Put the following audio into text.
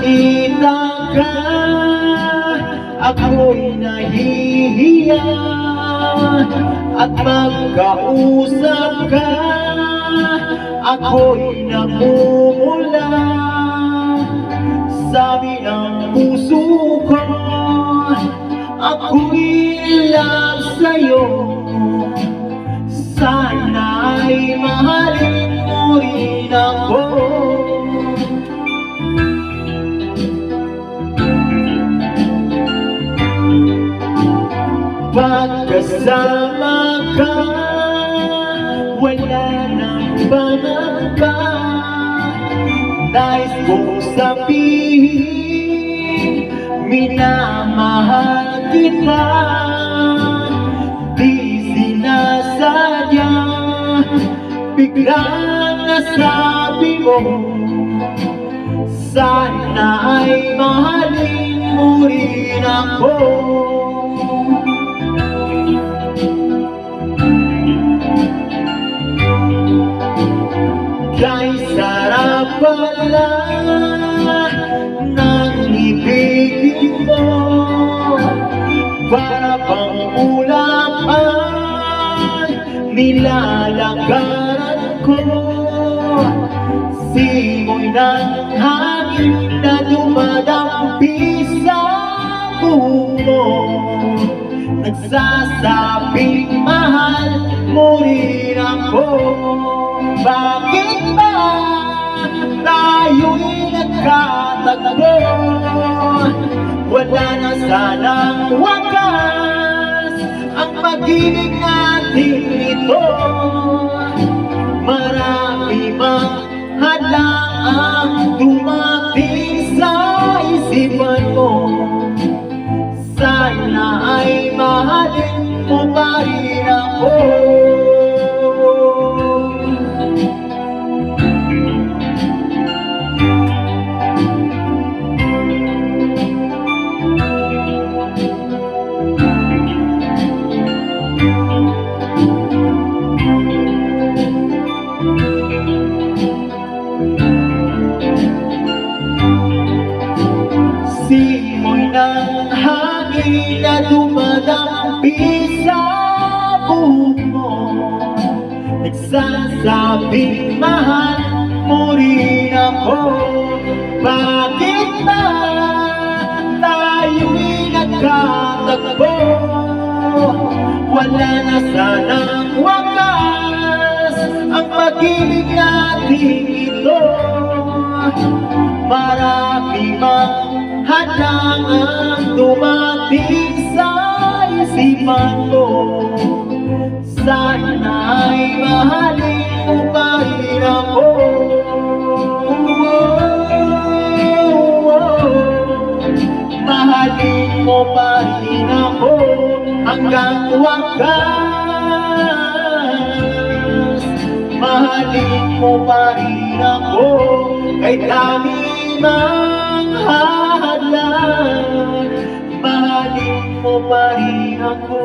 ka Ako'y nahihiya At magkausap ka. Ako'y namumula Sabi ng puso ko. Ako'y love sa'yo Pagkasama ka Wala nang pangamba Nais kong sabihin Minamahal kita. Di sinasadya Biglang nasabi mo Sana ay mahalin mo rin ako sarap pala ng ibigin mo. Para bang ulam ay nilalagaran ko. Simoy ng hangin na dumadampi sa buhok mo Nagsasabing mahal mo rin ako. Bakit ba tayo'y nagkatagpo Wala na sanang wakas Ang pag-ibig natin ito. Marami mang hadlang ang dumating sa isipan mo. Sana ay mahalin mo pa rin ako hangin na dumadampi sa buhok mo. Nagsasabing mahal mo rin ako. Bakit ba tayo'y nagkatagpo Wala na sanang wakas Ang pag-ibig natin ito. Marami mang hadlang ang dumating sa isipan mo. Sana ay mahalin mo pa rin ako Mahalin mo pa rin ako hanggang wakas. Mahalin mo pa rin ako kahit dami mang mo rin ako